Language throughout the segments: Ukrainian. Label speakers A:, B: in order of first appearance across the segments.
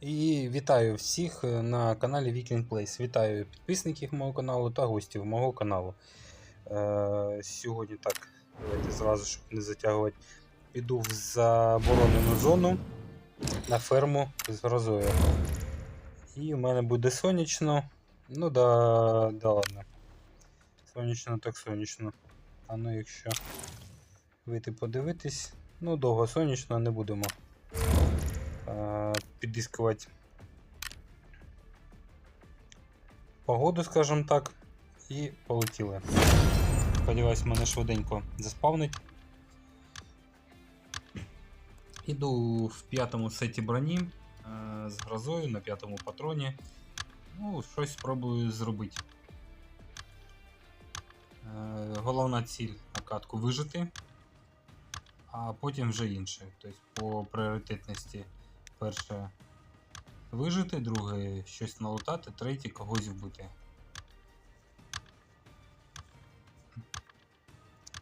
A: І вітаю всіх е, на каналі Viking Place. Вітаю підписників мого каналу та гостів мого каналу. Е, сьогодні так, давайте зразу, щоб не затягувати, піду в заборонену зону на ферму з грозою. І в мене буде сонячно. Ну да, да ладно. Сонячно так сонячно. А ну якщо вийти подивитись, ну довго сонячно не будемо підіскувати погоду, скажімо так, і полетіли. Сподіваюсь, мене швиденько заспавнить. Іду в п'ятому сеті броні е, з грозою на п'ятому патроні. Ну, щось спробую зробити. Е, Головна ціль на катку вижити, а потім вже інше. Тобто по пріоритетності перше вижити, друге щось налутати, третє когось вбити.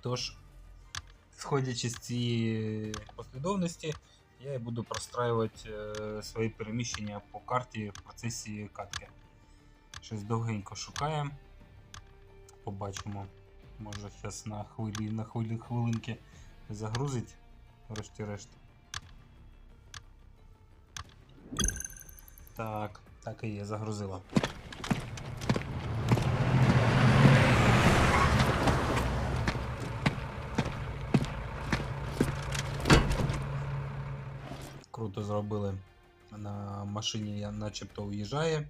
A: Тож, сходячи з цієї послідовності, я і буду простраювати е, свої переміщення по карті в процесі катки. Щось довгенько шукаємо. Побачимо. Може зараз на хвилі, на хвилі хвилинки загрузить, врешті-решт. Так, так і є, загрузила. Круто зробили. На машині я начебто уїжджає.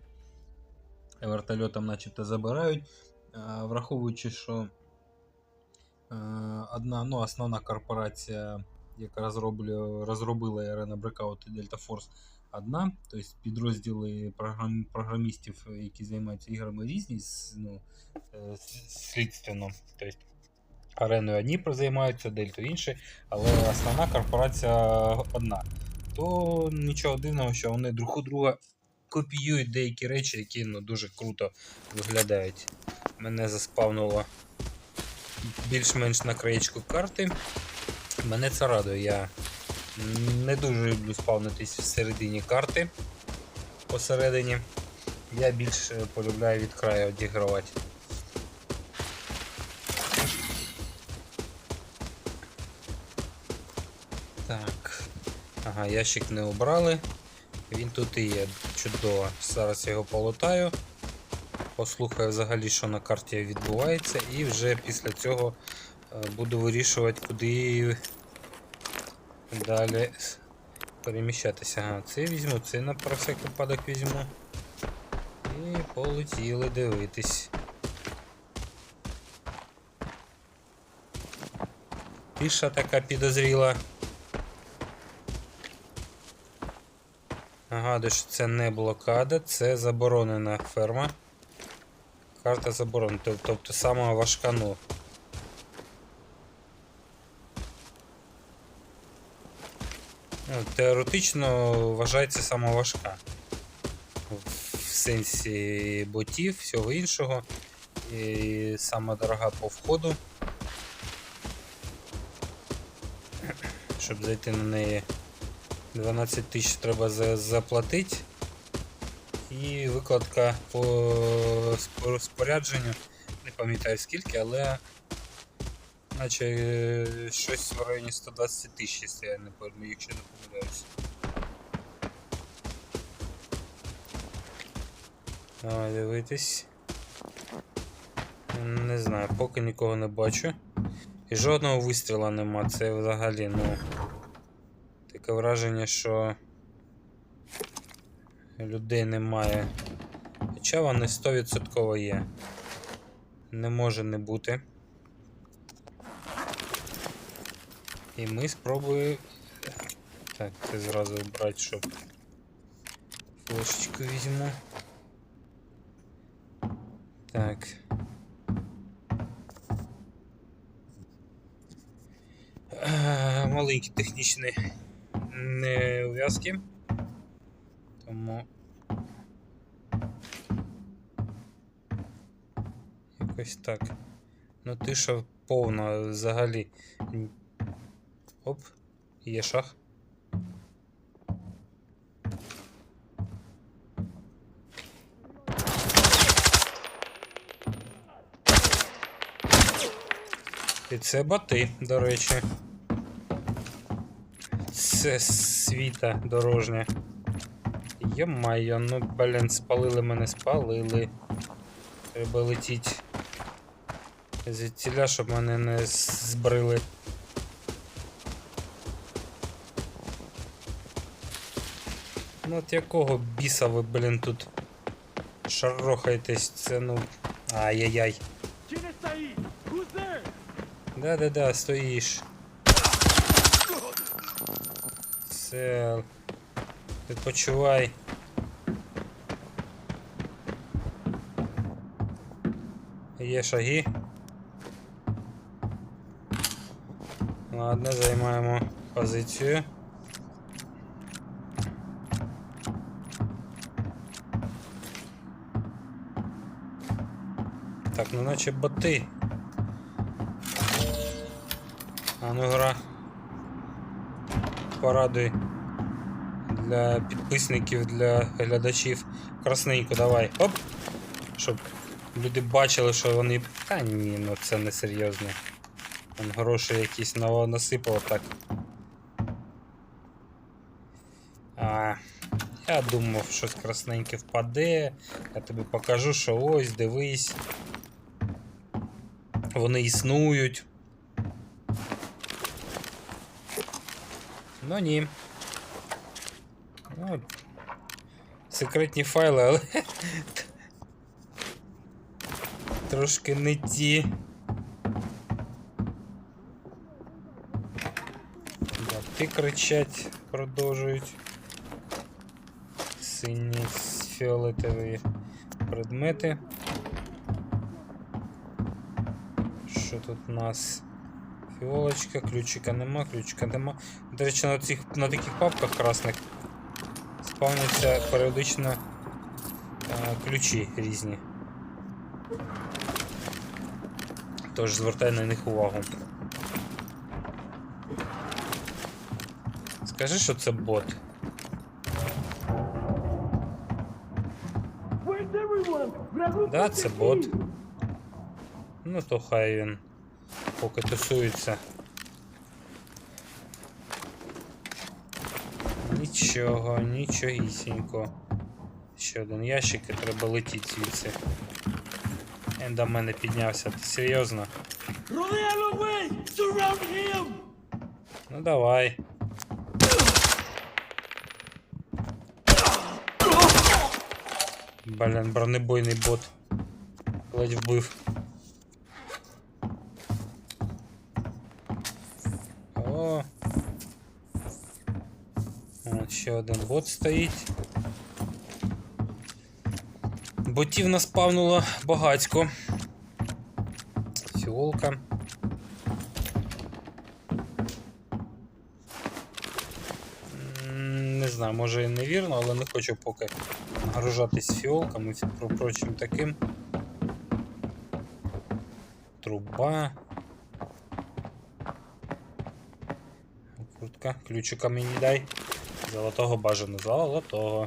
A: Вертольотом начебто забирають. Е, Враховуючи, що е, одна ну, основна корпорація, яка розроблю, розробила Arena Breakout і Delta Force, одна, тобто підрозділи програм, програмістів, які займаються іграми різні, ну, е, слідственно. Тобто ареною одні займаються, дельту інші, але основна корпорація одна. То нічого дивного, що вони друг у друга копіюють деякі речі, які ну, дуже круто виглядають. Мене заспавнуло більш-менш на краєчку карти. Мене це радує. Я не дуже люблю спавнитись всередині карти. Посередині. Я більше полюбляю від краю відігравати. Так. Ага, ящик не обрали. Він тут і є. Чудово. Зараз його полутаю. Послухаю взагалі, що на карті відбувається, і вже після цього е, буду вирішувати, куди далі переміщатися. Ага, це візьму, це на про всяк випадок візьму. І полетіли дивитись. Тиша така підозріла. Нагадую, що це не блокада, це заборонена ферма. Карта заборонена, тобто сама важка ну. Теоретично вважається сама важка. В сенсі ботів, всього іншого. І сама дорога по входу. Щоб зайти на неї 12 тисяч треба за- заплатити. І викладка по спо- спорядженню, не пам'ятаю скільки, але наче е, щось в районі 120 тисяч, якщо я не пам'ятаю, якщо не помиляюсь. Давай дивитись. Не знаю, поки нікого не бачу. І жодного вистріла нема, це взагалі, ну. Таке враження, що людей немає. Хоча вони 100% є. Не може не бути. І ми спробуємо. Так, це зразу брати, щоб флешечку візьму. Так. Е, Маленькі технічні неув'язки. Тому якось так. Ну тиша повна взагалі. Оп, є шах. І це боти, до речі. Це світа дорожня. Йомайо, ну блін, спалили мене, спалили. Треба летіть. Звідтіля, щоб мене не збрили. Ну от якого біса ви, блін, тут шарохаєтесь, це ну. Ай-яй-яй. Да-да-да, стоїш. Все. Відпочивай. Є шаги. Ладно, займаємо позицію. Так, ну наче боти. А ну гра. Порадуй. Для підписників, для глядачів. Красненько, давай. Оп! Щоб люди бачили, що вони. Та ні, ну це не серйозно. Там гроші якісь на- насипало так. А, я думав, щось красненьке впаде. Я тобі покажу, що ось, дивись. Вони існують. Ну ні. Ну, секретні файли, але трошки не ті. Ти кричать продовжують. Сині фіолетові предмети. Що тут у нас? Фіолочка, ключика нема, ключика нема. До речі, на, цих, на таких папках красних спавняться періодично е, ключі різні. Тож звертай на них увагу. Скажи, що це бот. Да, це бот. Ну то хай він поки тусується. Нічого, нічогісінько. Ще один ящик і треба летіти звідси. Він до мене піднявся. Ти серйозно? Ну давай. Блін, бронебойний бот. Ледь вбив. Ще один бот стоїть. Ботів наспавнуло багацько. Фіолка. Не знаю, може і невірно, але не хочу поки нагружатись фіолками і прочим таким. Труба. Куртка. Ключика мені дай. Золотого бажано. Золотого.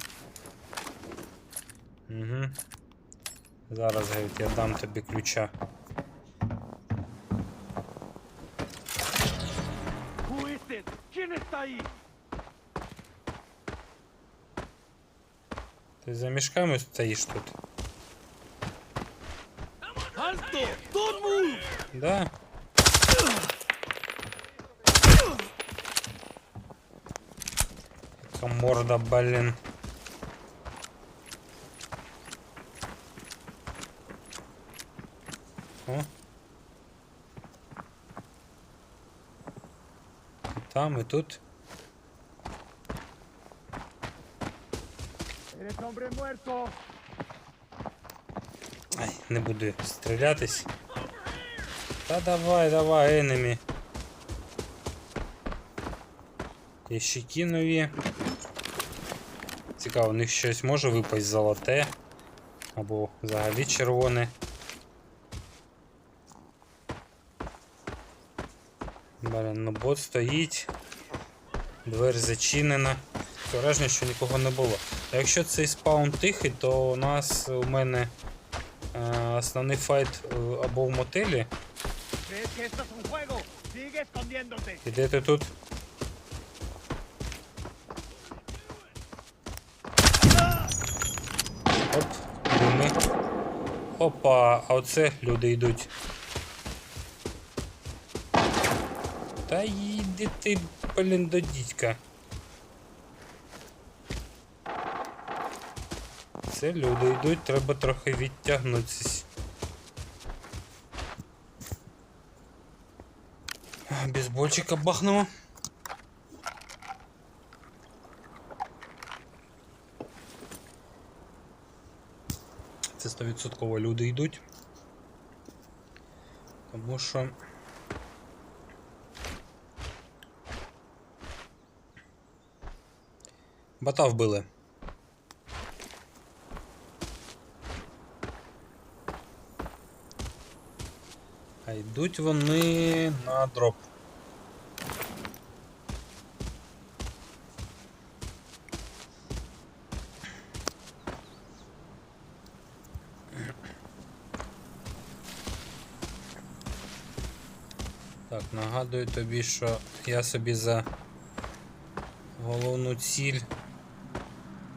A: Угу. Зараз говорить, я дам тобі ключа. Ти за мішками стоїш тут? Да. морда, блін. О. І там, і тут.
B: ¡Eres hombre muerto!
A: Ай, не буду стрілятись. Та давай, давай, енемі. Ящики нові. Цікаво, у них щось може випасть золоте. Або взагалі червоне. Блін, ну бот стоїть. Двері зачинена. Враження, що нікого не було. А якщо цей спаун тихий, то у нас у мене е, основний файт е, або в мотелі,
B: ¿Crees que esto es un juego? Sigue escondiéndote.
A: І де ти тут? Оп, дими. Опа, а оце люди йдуть. Та їди ти, блін, до дідька. Це люди йдуть, треба трохи відтягнутися. Бейсбольчика бахнемо. Це 100% люди йдуть. Тому що. Бата вбили. А йдуть вони на дроп. Так, нагадую тобі, що я собі за головну ціль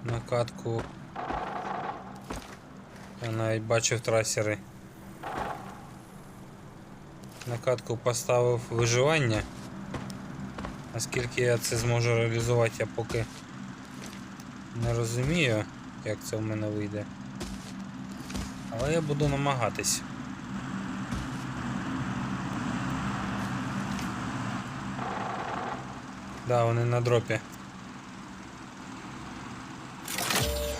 A: на катку. Я навіть бачив трасери. На катку поставив виживання. А скільки я це зможу реалізувати, я поки не розумію, як це в мене вийде. Але я буду намагатись. Да, вони на дропі.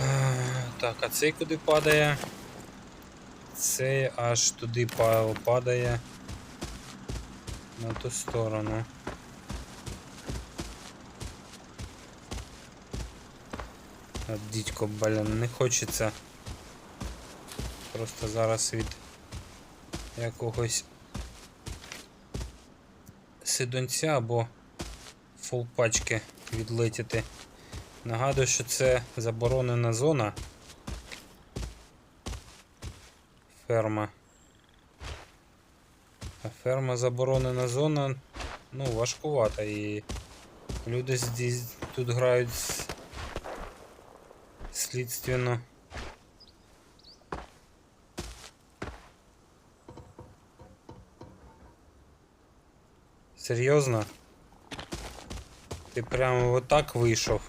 A: Е, Так, а цей куди падає? Цей аж туди падає. На ту сторону. А, дідько, блін, не хочеться. Просто зараз від якогось сидонця або фулпачки відлетіти. Нагадую, що це заборонена зона. Ферма. А ферма заборонена зона, ну, важкувата і люди здесь тут грають слідственно. Серйозно? Ти прямо отак вийшов.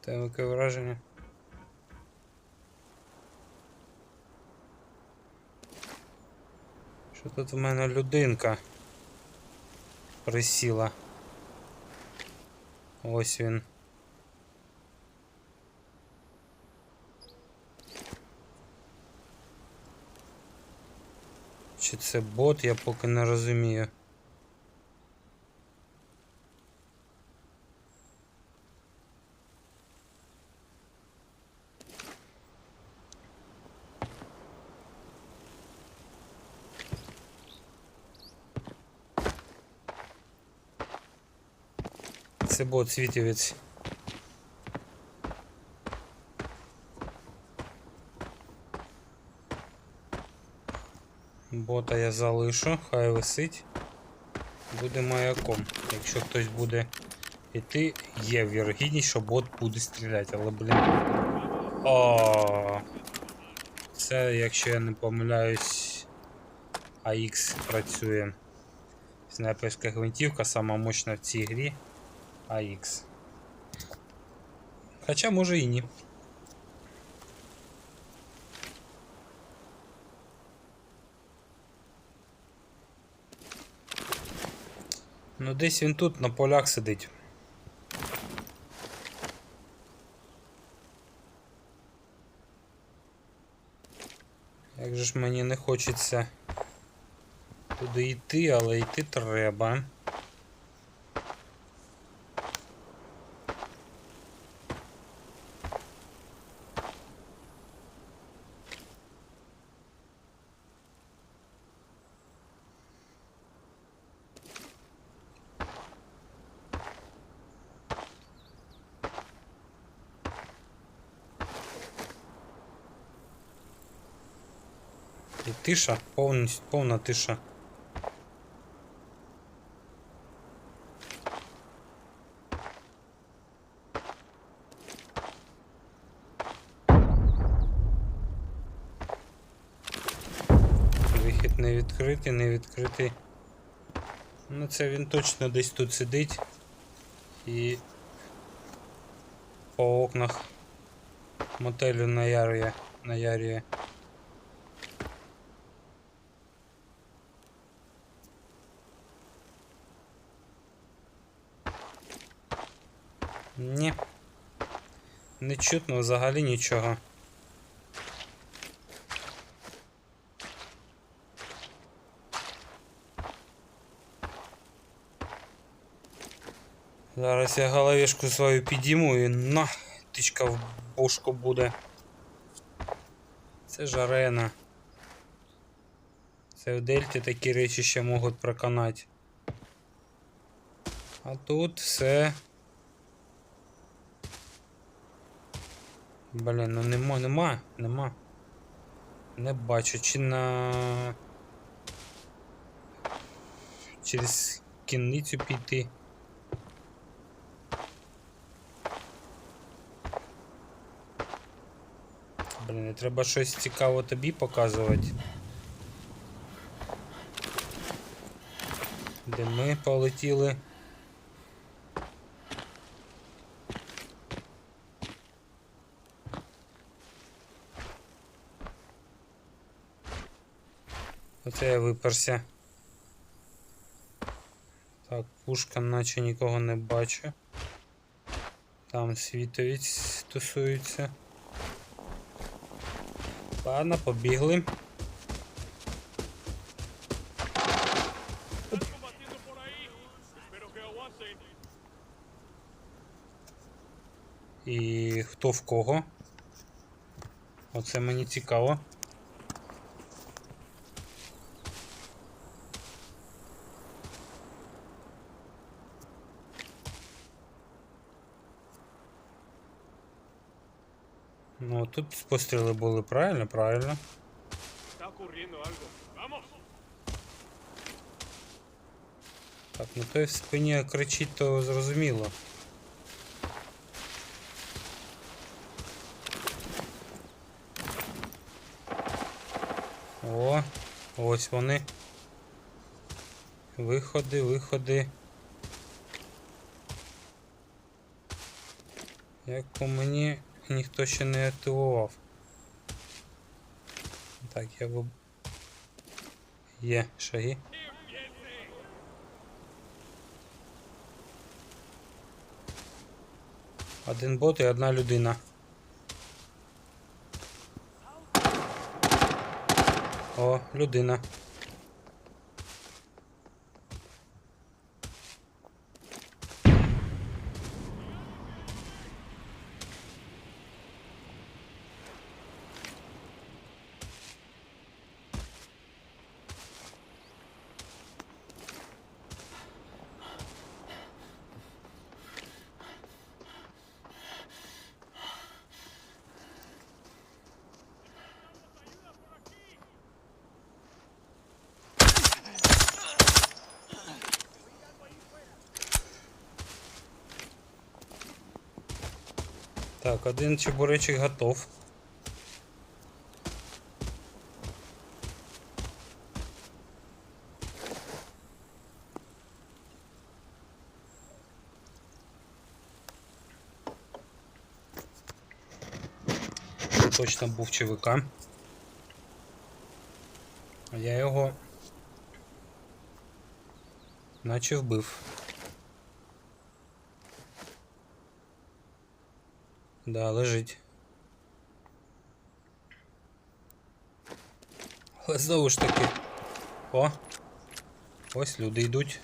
A: Тебе яке враження? Що тут в мене людинка присіла? Ось він. Чи це бот, я поки не розумію. Це бот світівець. Бота я залишу, хай висить. Буде маяком. Якщо хтось буде йти, є вірогідність, що бот буде стріляти, але блін. О, це, якщо я не помиляюсь, AX працює. Снайперська гвинтівка сама мощна в цій грі. AX. Хоча може і ні. Ну десь він тут на полях сидить. Як же ж мені не хочеться туди йти, але йти треба. Тиша, повністю повна тиша. Вихід не відкритий, не відкритий. Ну це він точно десь тут сидить і по окнах мотелю наярює, наярює. Ні. Не чутно взагалі нічого. Зараз я головешку свою підійму і на тичка в бошку буде. Це ж арена. Це в дельті такі речі ще можуть проканати. А тут все. Блін, ну нема, нема, нема. Не бачу, чи на. Через кінницю піти. Блін, треба щось цікаво тобі показувати. Де ми полетіли. Оце я виперся. Так, пушка, наче нікого не бачу. Там світовець тусується. Ладно, побігли. І хто в кого? Оце мені цікаво. Ну, тут постріли були правильно, правильно. Так, ну той в спині кричить, то зрозуміло. О, ось вони. Виходи, виходи. Як по мені ніхто ще не активував. Так, я б... Є шаги. Один бот і одна людина. О, людина. Так, один чебуречик готов. Точно був ЧВК. Я його наче вбив. Да, лежить. Але знову ж таки. О! Ось люди йдуть.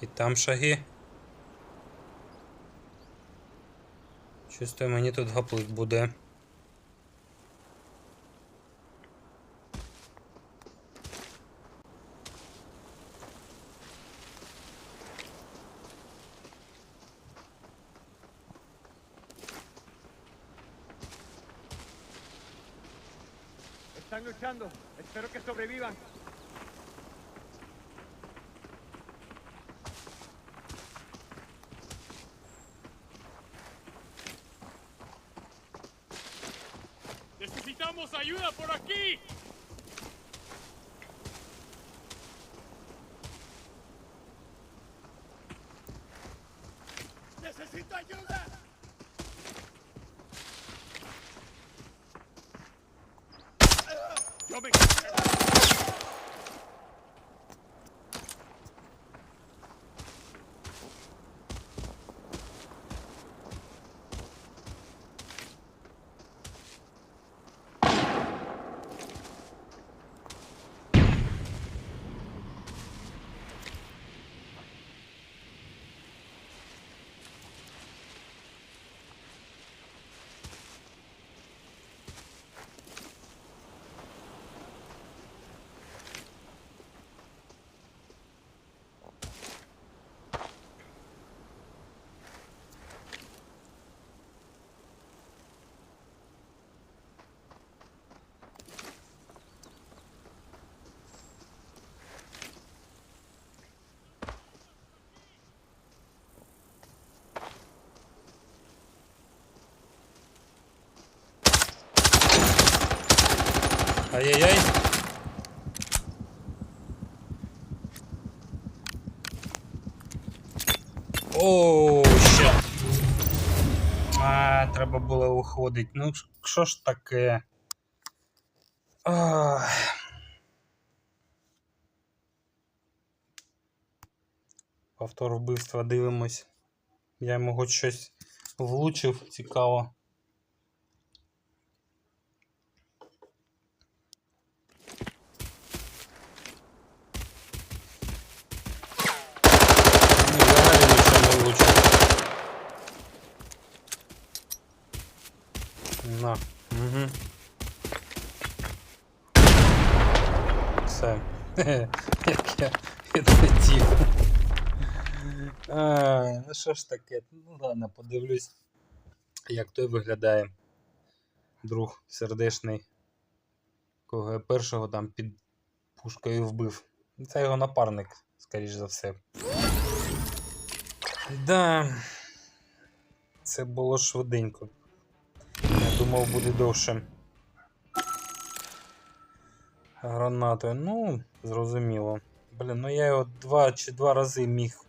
A: І там шаги. Чувствую, мені тут гаплик буде.
B: Espero que sobrevivan.
A: Ай-яй-яй. О, ще. А, треба було уходити. Ну, що ж таке? Ах. Повтор вбивства дивимось. Я йому хоч щось влучив, цікаво. Ні, взагалі нічого не влучив. На. Угу. Все. Як я відлетів. А, ну що ж таке? Ну ладно, подивлюсь, як той виглядає. Друг сердешний. Кого я першого там під пушкою вбив. Це його напарник, скоріш за все. Да. Це було швиденько. Я думав, буде довше. Гранатою. Ну, зрозуміло. Блін, ну я його два чи два рази міг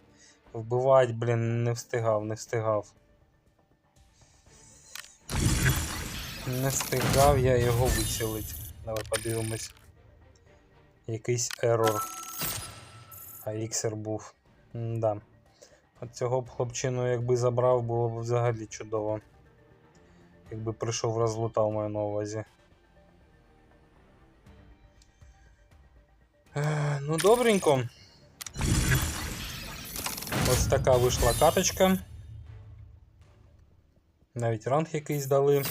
A: вбивати, блін, не встигав, не встигав. Не встигав я його вицілити. Давай подивимось. Якийсь ерор. А іксер був. Да. От цього б хлопчину якби забрав, було б взагалі чудово. Якби прийшов розлутав маю на увазі. Ну, добренько. Така вийшла каточка. Навіть ранг якийсь дали.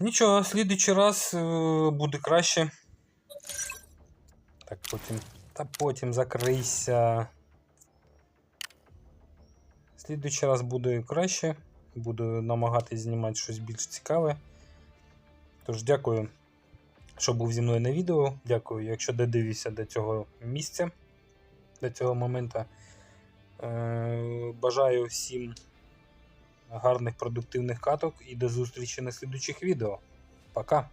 A: Нічого, слідуючий раз е, буде краще. Так, потім. Та потім закрийся. Слідуючий раз буде краще. Буду намагатись знімати щось більш цікаве. Тож дякую, що був зі мною на відео. Дякую, якщо додивився до цього місця, до цього моменту. Е, Бажаю всім гарних продуктивних каток і до зустрічі на слідуючих відео. Пока!